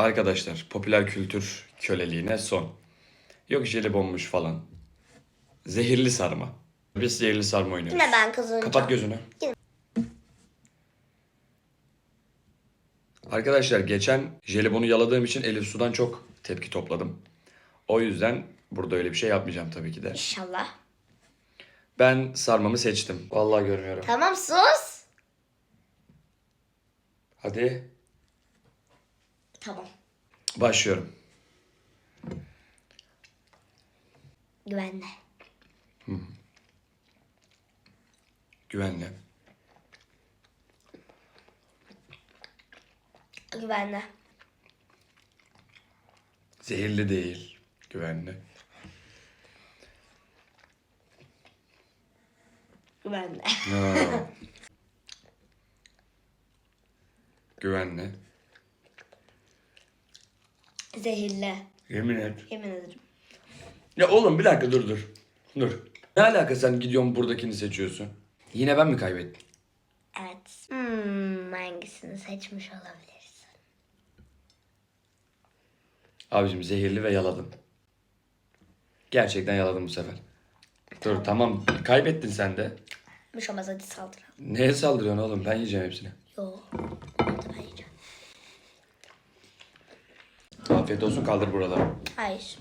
Arkadaşlar popüler kültür köleliğine son. Yok jelibonmuş falan. Zehirli sarma. Biz zehirli sarma oynuyoruz. Yine ben kazanacağım. Kapat gözünü. Arkadaşlar geçen jelibonu yaladığım için Elif Su'dan çok tepki topladım. O yüzden burada öyle bir şey yapmayacağım tabii ki de. İnşallah. Ben sarmamı seçtim. Vallahi görmüyorum. Tamam sus. Hadi Tamam. başlıyorum. Güvenle. Güvenle. Güvenle. Zehirli değil. Güvenli. Güvenle. Ha. Güvenli. Zehirli. Yemin et. Yemin ederim. Ya oğlum bir dakika dur dur. Dur. Ne alaka sen gidiyorsun buradakini seçiyorsun? Yine ben mi kaybettim? Evet. Hmm, hangisini seçmiş olabilirsin? Abicim zehirli ve yaladım. Gerçekten yaladım bu sefer. Dur tamam kaybettin sen de. Bir şey olmaz hadi saldıralım. Neye saldırıyorsun oğlum? Ben yiyeceğim hepsini. Yo. Hadi ben yiyeceğim. Afiyet olsun kaldır buraları. Hayır.